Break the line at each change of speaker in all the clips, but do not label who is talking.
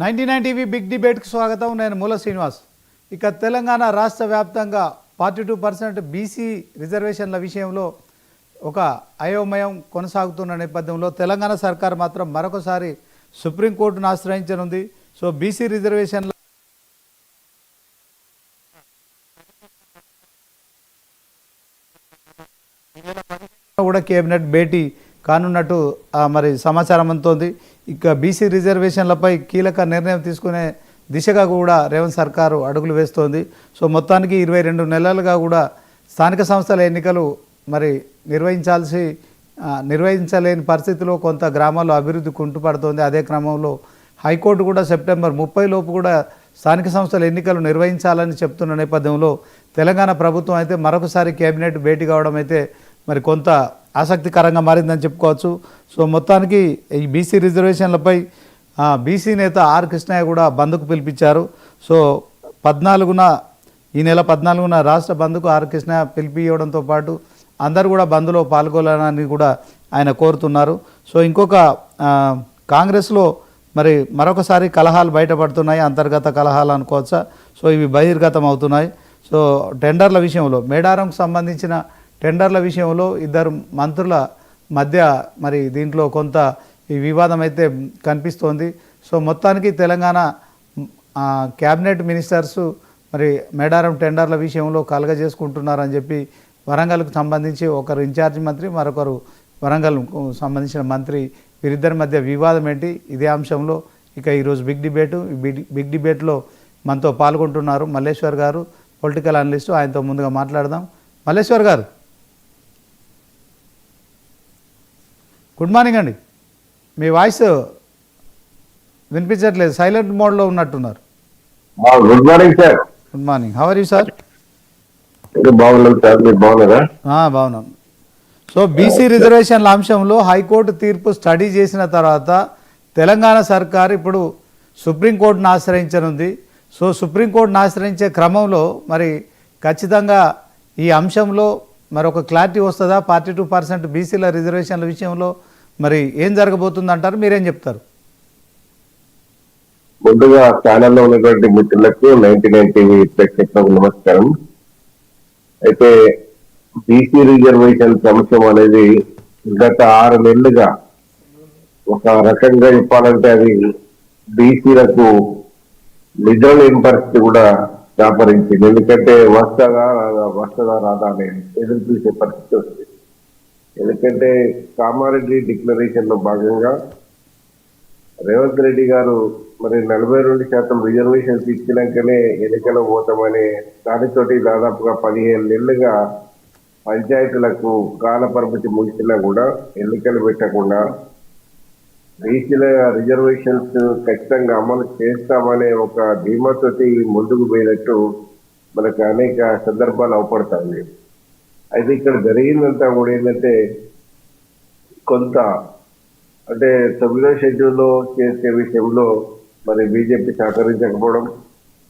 Ninety nine TV big డిబేట్కి స్వాగతం. నేను మూల శ్రీనివాస్. ఇక తెలంగాణ రాష్ట్ర వ్యాప్తంగా ఫార్టీ టూ పర్సెంట్ బీసీ రిజర్వేషన్ల విషయంలో ఒక అయోమయం కొనసాగుతున్న నేపథ్యంలో తెలంగాణ సర్కార్ మాత్రం మరొకసారి సుప్రీంకోర్టును ఆశ్రయించనుంది. సో బీసీ రిజర్వేషన్ల కూడా కేబినెట్ భేటీ కానున్నట్టు మరి సమాచారం అందుతోంది. ఇక బీసీ రిజర్వేషన్లపై కీలక నిర్ణయం తీసుకునే దిశగా కూడా రేవంత్ సర్కారు అడుగులు వేస్తోంది. సో మొత్తానికి ఇరవై రెండు నెలలుగా కూడా స్థానిక సంస్థల ఎన్నికలు మరి నిర్వహించాల్సి నిర్వహించలేని పరిస్థితిలో కొంత గ్రామాల్లో అభివృద్ధి కుంటుపడుతోంది. అదే క్రమంలో హైకోర్టు కూడా సెప్టెంబర్ ముప్పై లోపు కూడా స్థానిక సంస్థల ఎన్నికలు నిర్వహించాలని చెప్తున్న నేపథ్యంలో తెలంగాణ ప్రభుత్వం అయితే మరొకసారి కేబినెట్ భేటీ కావడం అయితే మరి కొంత ఆసక్తికరంగా మారిందని చెప్పుకోవచ్చు. సో మొత్తానికి ఈ బీసీ రిజర్వేషన్లపై బీసీ నేత ఆర్ కృష్ణయ్య కూడా బంద్కు పిలిపించారు. సో పద్నాలుగున ఈ నెల పద్నాలుగున రాష్ట్ర బంద్కు ఆర్ కృష్ణయ్య పిలిపియడంతో పాటు అందరూ కూడా బంద్లో పాల్గొనాలని కూడా ఆయన కోరుతున్నారు. సో ఇంకొక కాంగ్రెస్లో మరి మరొకసారి కలహాలు బయటపడుతున్నాయి. అంతర్గత కలహాలు అనుకోవచ్చా? సో ఇవి బహిర్గతం అవుతున్నాయి సో టెండర్ల విషయంలో మేడారంకు సంబంధించిన టెండర్ల విషయంలో ఇద్దరు మంత్రుల మధ్య మరి దీంట్లో కొంత ఈ వివాదం అయితే కనిపిస్తోంది. సో మొత్తానికి తెలంగాణ క్యాబినెట్ మినిస్టర్స్ మరి మేడారం టెండర్ల విషయంలో కలగజేసుకుంటున్నారని చెప్పి వరంగల్కు సంబంధించి ఒకరు ఇన్ఛార్జ్ మంత్రి మరొకరు వరంగల్కు సంబంధించిన మంత్రి వీరిద్దరి మధ్య వివాదం ఏంటి? ఇదే అంశంలో ఇక ఈరోజు బిగ్ డిబేటు బిగ్ బిగ్ డిబేట్లో మనతో పాల్గొంటున్నారు మల్లేశ్వర్ గారు పొలిటికల్ అనలిస్టు. ఆయనతో ముందుగా మాట్లాడదాం. మల్లేశ్వర్ గారు. గుడ్ మార్నింగ్ అండి. మీ వాయిస్ వినిపించట్లేదు. సైలెంట్ మోడ్లో ఉన్నట్టున్నారు.
Good morning sir.
Good morning. How are you sir
బాగున్నాం సార్. మీరు బాగున్నారా?
బాగున్నాం. సో బీసీ రిజర్వేషన్ల అంశంలో హైకోర్టు తీర్పు స్టడీ చేసిన తర్వాత తెలంగాణ సర్కార్ ఇప్పుడు సుప్రీంకోర్టును ఆశ్రయించనుంది. సో సుప్రీంకోర్టును ఆశ్రయించే క్రమంలో మరి ఖచ్చితంగా ఈ అంశంలో మరి ఒక క్లారిటీ వస్తుందా? ఫార్టీ టూ పర్సెంట్ బీసీల రిజర్వేషన్ల విషయంలో మరి ఏం జరగబోతుంది అంటారు మీరేం చెప్తారు?
ముందుగా ఛానల్లో ఉన్నటువంటి మిత్రులకు నైన్టీ నైన్ టీవీ ప్రేక్షకులకు నమస్కారం. అయితే బీసీ రిజర్వేషన్ అంశం అనేది గత ఆరు నెలలుగా ఒక రకంగా చెప్పాలంటే అది బీసీలకు నిద్ర లేని పరిస్థితి కూడా వ్యాపరించింది. ఎందుకంటే వస్తుందా రాదా వస్తుందా రాదా అనేది ఎదురు చూసే పరిస్థితి వస్తుంది ఎందుకంటే కామారెడ్డి డిక్లరేషన్లో భాగంగా రేవంత్ రెడ్డి గారు మరి నలభై రెండు శాతం రిజర్వేషన్స్ ఇచ్చినాకనే ఎన్నికలు పోతామని దానితోటి దాదాపుగా పదిహేను నెలలుగా పంచాయతీలకు కాల పరిమితి ముగిసినా కూడా ఎన్నికలు పెట్టకుండా బీసీల రిజర్వేషన్స్ ఖచ్చితంగా అమలు చేస్తామనే ఒక ధీమాతోటి ముందుకు పోయినట్టు మనకు అనేక సందర్భాలు అవపడతాయి. అయితే ఇక్కడ జరిగిందంతా కూడా ఏంటంటే కొంత అంటే తొమ్మిదో షెడ్యూల్లో చేసే విషయంలో మరి బీజేపీ సహకరించకపోవడం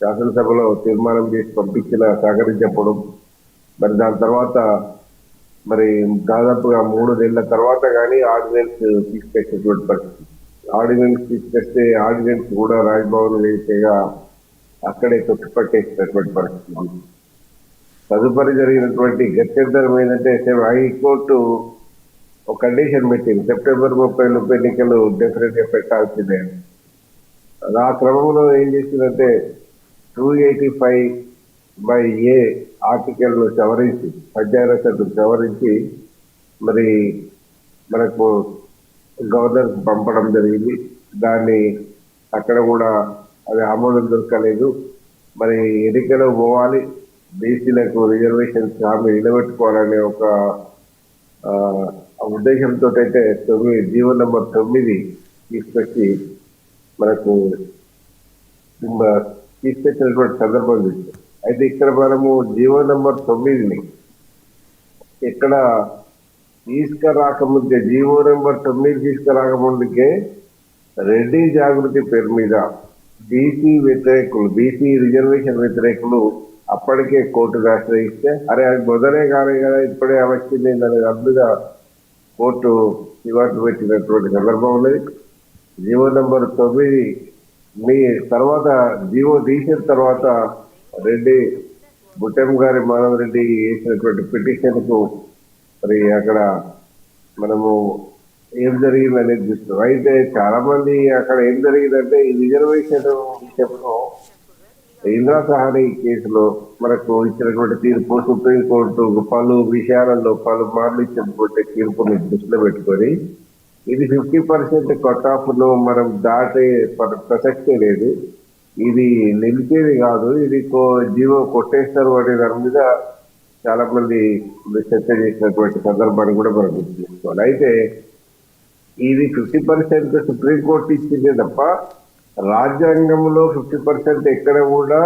శాసనసభలో తీర్మానం చేసి పంపించిన సహకరించకపోవడం మరి దాని తర్వాత మరి దాదాపుగా మూడు నెలల తర్వాత కానీ ఆర్డినెన్స్ తీసుకొచ్చేటువంటి పరిస్థితి. ఆర్డినెన్స్ తీసుకొస్తే ఆర్డినెన్స్ కూడా రాజ్భవన్ వేసేగా అక్కడే తొట్టుపట్టేసినటువంటి పరిస్థితి. తదుపరి జరిగినటువంటి గత్యంతరం ఏంటంటే హైకోర్టు ఒక కండిషన్ పెట్టింది. సెప్టెంబర్ ముప్పై లోపు ఎన్నికలు డెఫినెట్గా పెట్టాల్సిందే. ఆ క్రమంలో ఏం చేసిందంటే two eighty five by A ఆర్టికల్ను సవరించి సవరించి పంచాయతీ సవరించి మరి మనకు గవర్నర్ పంపడం జరిగింది. దాన్ని అక్కడ కూడా అది ఆమోదం దొరకలేదు. మరి ఎన్నికలు పోవాలి. బీసీలకు రిజర్వేషన్స్ హామీ నిలబెట్టుకోవాలనే ఒక ఉద్దేశంతో అయితే తొమ్మిది జీవో నెంబర్ తొమ్మిది తీసుకొచ్చి మనకు తీసుకొచ్చినటువంటి సందర్భం చూసాం అయితే ఇక్కడ మనము జీవో నెంబర్ తొమ్మిదిని ఇక్కడ తీసుకురాకముందే జీవో నెంబర్ తొమ్మిది తీసుకురాకముందుకే రెడ్డి జాగృతి పేరు మీద బీసీ వ్యతిరేకులు బీసీ రిజర్వేషన్ వ్యతిరేకులు అప్పటికే కోర్టుకు ఆశ్రయిస్తే అరే అది మొదలే కానీ కదా ఇప్పుడే వచ్చింది అనేది అందుగా కోర్టు చివాట్లు పెట్టినటువంటి సందర్భం ఉన్నది. జీవో నెంబర్ తొమ్మిది మీ తర్వాత జీవో తీసిన తర్వాత రెడ్డి బుట్టెం గారి మాధవ్ రెడ్డి వేసినటువంటి పిటిషన్కు మరి అక్కడ మనము ఏం జరిగింది అనేది చూస్తున్నాం. అయితే చాలా మంది అక్కడ ఏం జరిగిందంటే ఈ రిజర్వేషన్ విషయంలో ఇందిరా సహాని కేసులో మనకు ఇచ్చినటువంటి తీర్పు సుప్రీంకోర్టు పలు విషయాలలో పలు మార్లు ఇచ్చినటువంటి తీర్పుని దృష్టిలో పెట్టుకొని ఇది ఫిఫ్టీ పర్సెంట్ కట్ ఆఫ్ను మనం దాటే ప్రసక్తే లేదు. ఇది నిలిచేది కాదు. ఇది కో- జీవో కొట్టేస్తారు అనే దాని మీద చాలా మంది చర్చ చేసినటువంటి సందర్భాన్ని కూడా మనం గుర్తు చేసుకోవాలి. అయితే ఇది ఫిఫ్టీ పర్సెంట్ సుప్రీంకోర్టు ఇచ్చిందే తప్ప రాజ్యాంగంలో ఫిఫ్టీ పర్సెంట్ ఎక్కడ కూడా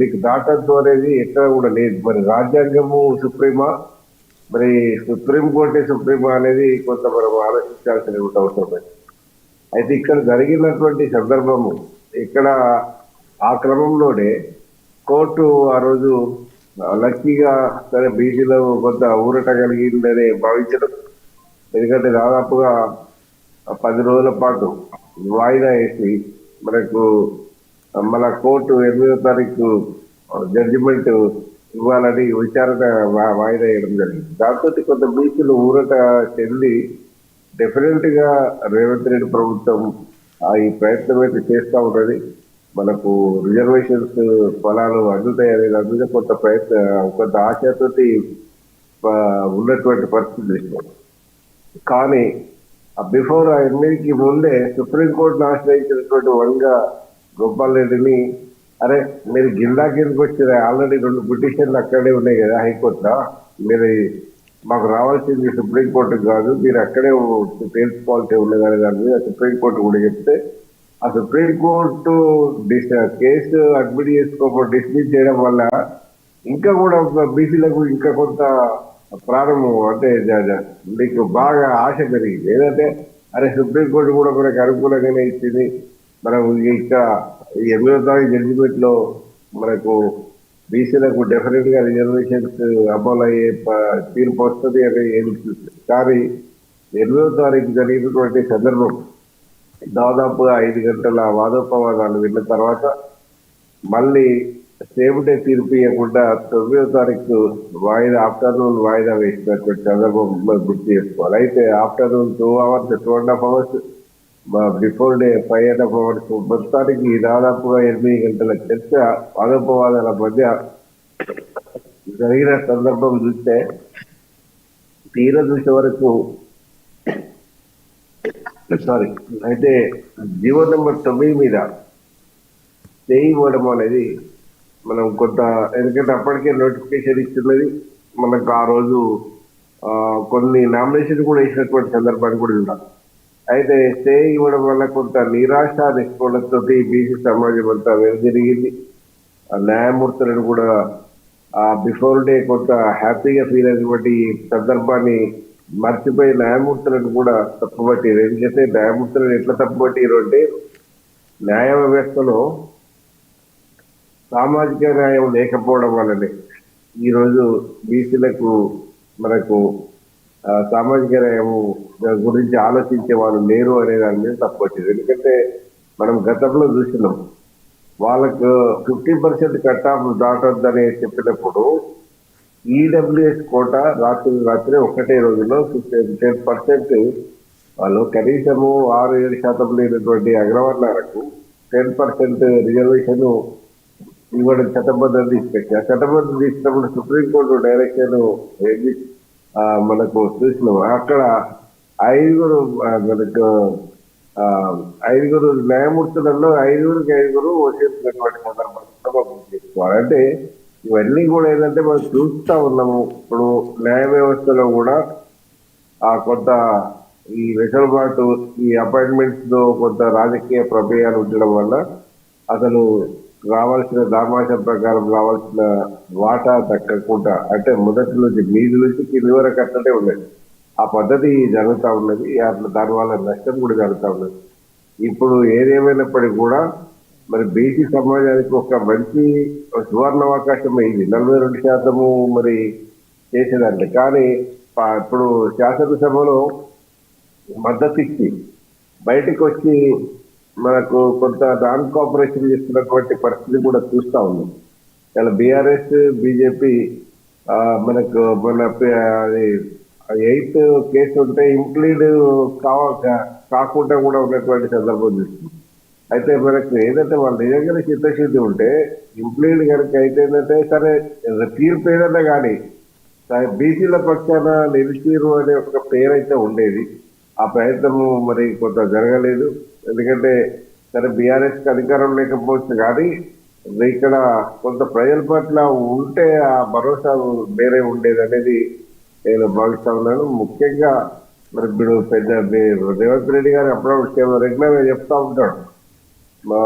మీకు దాటద్దు అనేది ఎక్కడ కూడా లేదు. మరి రాజ్యాంగము సుప్రీమా? మరి సుప్రీం కోర్టే సుప్రీమా అనేది కొంత మనం ఆలోచించాల్సిన అవసరం అయితే ఇక్కడ జరిగినటువంటి సందర్భము ఇక్కడ ఆ క్రమంలోనే కోర్టు ఆ రోజు లక్కీగా సరే బీసీలో కొంత ఊరట కలిగిందని భావించడం ఎందుకంటే దాదాపుగా పది రోజుల పాటు వాయిదా వేసి మనకు మన కోర్టు ఎనిమిదో తారీఖు జడ్జిమెంట్ ఇవ్వాలని విచారణ వాయిదా వేయడం జరిగింది. దాంతో కొంత బీసీలు ఊరట చెంది డెఫినెట్గా రేవంత్ రెడ్డి ప్రభుత్వం ఆ ఈ ప్రయత్నం అయితే చేస్తూ ఉన్నది. మనకు రిజర్వేషన్స్ ఫలాలు అందుతాయి అనేది అందుకే కొంత ప్రయత్న కొంత ఆశతోటి ఉన్నటువంటి పరిస్థితి కానీ బిఫోర్ ఆ ఎన్నికకి ముందే సుప్రీంకోర్టును ఆశ్రయించినటువంటి వంగ గోపాల్ రెడ్డిని అరే మీరు గిల్లా కిందకి వచ్చారు ఆల్రెడీ రెండు పిటిషన్లు అక్కడే ఉన్నాయి కదా హైకోర్టులో. మీరు మాకు రావాల్సింది సుప్రీంకోర్టు కాదు మీరు అక్కడే తేల్చుకోవాల్సి ఉండగానే దాని మీద సుప్రీంకోర్టు కూడా చెప్తే ఆ supreme court this case admit చేసుకోకుండా డిస్మిస్ చేయడం వల్ల ఇంకా కూడా బీసీలకు ఇంకా కొంత ప్రారంభం అంటే మీకు బాగా ఆశ పెరిగింది. ఏదంటే అరే సుప్రీంకోర్టు కూడా మనకు అనుకూలంగానే ఇచ్చింది. మనం ఇక్కడ ఈ ఎనిమిదో తారీఖు జడ్జిమెంట్లో మనకు బీసీలకు డెఫినెట్గా రిజర్వేషన్స్ అమలు అయ్యే తీర్పు వస్తుంది అని ఎదురు కానీ ఎనిమిదో తారీఖు జరిగినటువంటి సందర్భం దాదాపుగా ఐదు గంటల వాదోపవాదాలు విన్న తర్వాత మళ్ళీ దేవుడే డే తీర్పు ఇవ్వకుండా తొమ్మిదో తారీఖు వాయిదా ఆఫ్టర్నూన్ వాయిదా వేసినటువంటి సందర్భం మనం గుర్తు చేసుకోవాలి. అయితే afternoon two hours two and half hours before the five and half hours మొత్తానికి దాదాపుగా ఎనిమిది గంటల చర్చ వాదోపవాదాల మధ్య జరిగిన సందర్భం చూస్తే తీర చూసే వరకు సారీ అయితే జీవో నెంబర్ తొమ్మిది మీద స్టే ఇవ్వడం అనేది మనం కొంత ఎందుకంటే అప్పటికే నోటిఫికేషన్ ఇస్తున్నది. మనకు ఆ రోజు కొన్ని నామినేషన్ కూడా వేసినటువంటి సందర్భాన్ని కూడా ఉండాలి అయితే స్టే ఇవ్వడం వల్ల కొంత నిరాశ నిష్పృహలతో బీసీ సమాజం అంతా వెనుదిరిగింది ఆ న్యాయమూర్తులను కూడా ఆ బిఫోర్ డే కొంత హ్యాపీగా ఫీల్ అయినటువంటి సందర్భాన్ని మర్చిపోయి న్యాయమూర్తులను కూడా తప్పుపట్టారు ఎందుకంటే న్యాయమూర్తులను ఎట్లా తప్పుపట్టారు అంటే న్యాయ వ్యవస్థలో సామాజిక న్యాయం లేకపోవడం వల్లనే ఈరోజు బీసీలకు మనకు సామాజిక న్యాయము గురించి ఆలోచించే వాళ్ళు లేరు అనే దాని మీద తప్పొచ్చింది ఎందుకంటే మనం గతంలో చూసినాం వాళ్ళకు ఫిఫ్టీ పర్సెంట్ కట్ ఆఫ్ దాటొద్దని చెప్పినప్పుడు ఈడబ్ల్యూఎస్ కోట రాత్రి రాత్రి ఒకటే రోజులో టెన్ పర్సెంట్ వాళ్ళు కనీసము ఆరు ఏడు శాతం లేనటువంటి అగ్రవర్ణాలకు టెన్ పర్సెంట్ రిజర్వేషన్ ఇవ్వడం చట్టబద్ధం తీసుకొచ్చి ఆ చట్టబద్ధం తీసుకున్నప్పుడు సుప్రీంకోర్టు డైరెక్షన్ ఏంది మనకు చూసినాం. అక్కడ ఐదుగురు మనకు ఆ, ఐదుగురు న్యాయమూర్తులలో ఐదుగురికి ఐదుగురు వచ్చేసినటువంటి సందర్భం కూడా మనం అంటే ఇవన్నీ కూడా ఏంటంటే మనం చూస్తూ ఉన్నాము. ఇప్పుడు న్యాయ వ్యవస్థలో కూడా ఆ కొంత ఈ వెసులుబాటు ఈ అపాయింట్మెంట్స్లో కొంత రాజకీయ ప్రమేయాలు ఉండడం వల్ల అసలు రావాల్సిన దామాషం ప్రకారం రావాల్సిన వాటా దక్కకుండా అంటే మొదటి నుంచి మీది నుంచి కింది వరకు అట్లనే ఉండేది. ఆ పద్ధతి జరుగుతూ ఉన్నది. అట్లా దాని వల్ల నష్టం కూడా జరుగుతూ ఉన్నది. ఇప్పుడు ఏదేమైనప్పటికీ కూడా మరి బీసీ సమాజానికి ఒక మంచి సువర్ణ అవకాశం ఇది నలభై రెండు శాతము మరి చేసేదంటే కానీ ఇప్పుడు శాసనసభలో మద్దతు ఇచ్చి బయటకు వచ్చి మనకు కొంత నాన్ కోఆపరేషన్ చేస్తున్నటువంటి పరిస్థితి కూడా చూస్తా ఉన్నాం. ఇలా బీఆర్ఎస్ బీజేపీ మనకు మన అది ఎయిత్ కేసు ఉంటే ఇంప్లీడ్ కావక కాకుండా కూడా ఉన్నటువంటి సందర్భం చూస్తుంది అయితే మనకు ఏదైతే వాళ్ళ నిజంగానే చిత్తశుద్ధి ఉంటే ఇంప్లీడ్ కనుక అయితే ఏంటంటే సరే తీర్పు ఏదన్నా కానీ బీసీల పక్షాన నిలిచిరు అనే ఒక పేరైతే ఉండేది. ఆ ప్రయత్నము మరి కొంత జరగలేదు. ఎందుకంటే సరే బీఆర్ఎస్కి అధికారం లేకపోవచ్చు కానీ ఇక్కడ కొంత ప్రజల పట్ల ఉంటే ఆ భరోసా వేరే ఉండేది అనేది నేను భావిస్తా ఉన్నాను. ముఖ్యంగా మరి ఇప్పుడు పెద్ద రేవంత్ రెడ్డి గారు అప్పుడప్పుడు రెగ్యులర్గా చెప్తా ఉంటాడు. మా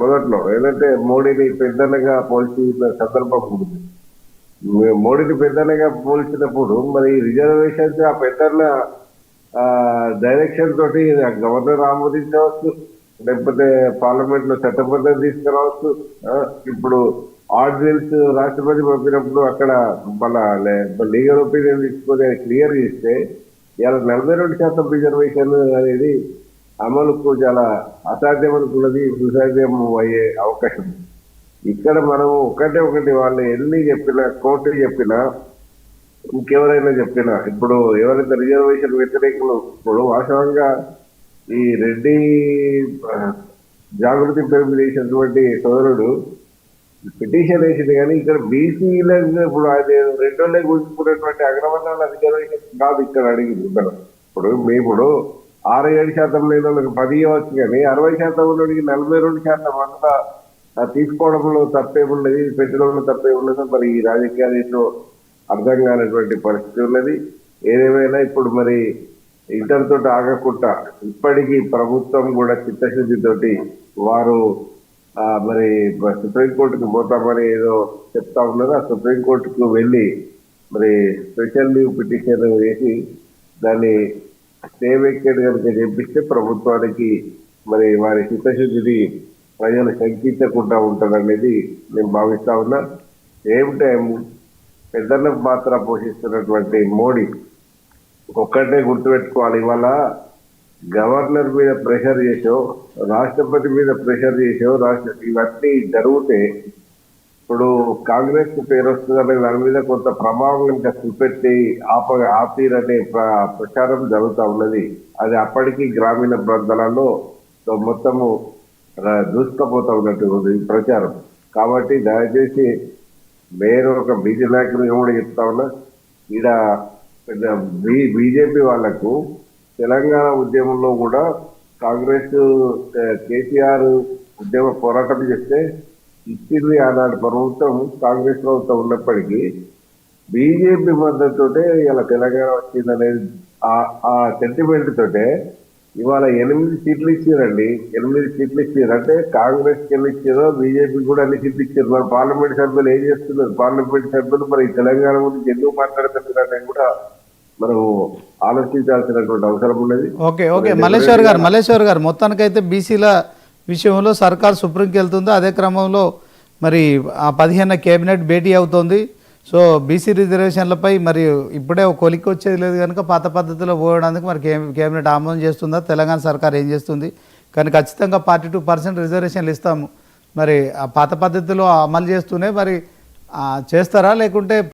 మొదట్లో ఏంటంటే మోడీని పెద్దనగా పోల్చిన సందర్భం ఉంది. మోడీని పెద్దనగా పోల్చినప్పుడు మరి రిజర్వేషన్స్ ఆ పెద్దన్న డైరెక్షన్ తోటి గవర్నర్ ఆమోదించవచ్చు లేకపోతే పార్లమెంట్లో చట్టబద్ధం తీసుకురావచ్చు. ఇప్పుడు ఆర్డినెన్స్ రాష్ట్రపతి పంపినప్పుడు అక్కడ మన లీగల్ ఒపీనియన్ తీసుకొని క్లియర్ చేస్తే ఇలా నలభై రెండు శాతం రిజర్వేషన్ అనేది అమలుకు చాలా అసాధ్యం అనుకున్నది సుసాధ్యం అయ్యే అవకాశం. ఇక్కడ మనం ఒకటే ఒకటి వాళ్ళు ఎన్ని చెప్పినా కోర్టు చెప్పినా ఇంకెవరైనా చెప్పినా. ఇప్పుడు ఎవరైతే రిజర్వేషన్ వ్యతిరేకులు ఇప్పుడు వాస్తవంగా ఈ రెడ్డి జాగృతి పేరు చేసినటువంటి సోదరుడు పిటిషన్ వేసింది కానీ ఇక్కడ బీసీల ఇప్పుడు అది రెండోళ్ళే గుర్తుకున్నటువంటి అగ్రవర్ణాల రిజర్వేషన్ కాదు ఇక్కడ అడిగింది ఇప్పుడు మేము ఇప్పుడు ఆరు ఏడు శాతం లేని వాళ్ళకి పది ఇవ్వచ్చు కానీ అరవై శాతం ఉన్నోడికి నలభై రెండు శాతం అంతా తీసుకోవడంలో తీసుకోవడంలో తప్పేమున్నది పెట్టడంలో ఉండదు మరి ఈ రాజకీయాలు అర్థం కానటువంటి పరిస్థితి ఉన్నది. ఏదేమైనా ఇప్పుడు మరి ఇంటర్తో ఆగకుండా ఇప్పటికీ ప్రభుత్వం కూడా చిత్తశుద్ధితోటి వారు మరి సుప్రీంకోర్టుకు పోతామని ఏదో చెప్తా ఉన్నారు ఆ సుప్రీంకోర్టుకు వెళ్ళి మరి స్పెషల్ లీవ్ పిటిషన్ వేసి దాన్ని స్టే వేకెట్ కనుక చేపిస్తే ప్రభుత్వానికి మరి వారి చిత్తశుద్ధిని ప్రజలు శంకించకుండా ఉంటారనేది నేను భావిస్తా ఉన్నా. సేమ్ టైం పెద్దన్న పాత్ర పోషిస్తున్నటువంటి మోడీ ఒక్కటే గుర్తుపెట్టుకోవాలి. ఇవాళ గవర్నర్ మీద ప్రెషర్ చేసో రాష్ట్రపతి మీద ప్రెషర్ చేసో రాష్ట్ర ఇవన్నీ జరిగితే ఇప్పుడు కాంగ్రెస్ పేరు వస్తుందనే దాని మీద కొంత ప్రభావం కనుక చూపెట్టి ఆప ఆపిరనే ప్ర- ప్రచారం జరుగుతూ ఉన్నది. అది అప్పటికి గ్రామీణ ప్రాంతాలలో మొత్తము ర- ఉన్నట్టు ఉంది ప్రచారం. కాబట్టి దయచేసి నేను ఒక బీజే నాయకునిగా కూడా చెప్తా ఉన్నా ఈడ పెద్ద బీ బీజేపీ వాళ్ళకు తెలంగాణ ఉద్యమంలో కూడా కాంగ్రెస్ కేసీఆర్ ఉద్యమ పోరాటం చేస్తే ఇచ్చింది ఆనాడు ప్రభుత్వం కాంగ్రెస్ ప్రభుత్వం ఉన్నప్పటికీ బీజేపీ మద్దతుతోటే ఇలా తెలంగాణ వచ్చిందనేది ఆ- ఆ సెంటిమెంట్ తోటే ఇవాళ ఎనిమిది సీట్లు ఇచ్చారండి. ఎనిమిది సీట్లు ఇచ్చారు. అంటే కాంగ్రెస్కి ఎన్ని ఇచ్చారో బీజేపీ కూడా అన్ని సీట్లు ఇచ్చారు. మరి పార్లమెంట్ సభ్యులు ఏం చేస్తున్నారు? పార్లమెంట్ సభ్యులు మరి తెలంగాణ గురించి ఎందుకు మాట్లాడుతున్నారని కూడా మనం ఆలోచించాల్సినటువంటి అవసరం ఉన్నది.
Okay okay. మల్లేశ్వర్ గారు మల్లేశ్వర్ గారు మొత్తానికైతే బీసీల విషయంలో సర్కార్ సుప్రీంకి వెళ్తుంది అదే క్రమంలో మరి ఆ పదిహేను కేబినెట్ భేటీ అవుతోంది. సో బీసీ రిజర్వేషన్లపై మరి ఇప్పుడే ఒక కొలిక్కి వచ్చేది లేదు కనుక పాత పద్ధతిలో పోవడానికి మరి కేబినెట్ ఆమోదం చేస్తుందా? తెలంగాణ సర్కార్ ఏం చేస్తుంది? కానీ ఖచ్చితంగా ఫార్టీ టూ పర్సెంట్ రిజర్వేషన్లు ఇస్తాము. మరి ఆ పాత పద్ధతిలో అమలు చేస్తూనే మరి చేస్తారా? లేకుంటే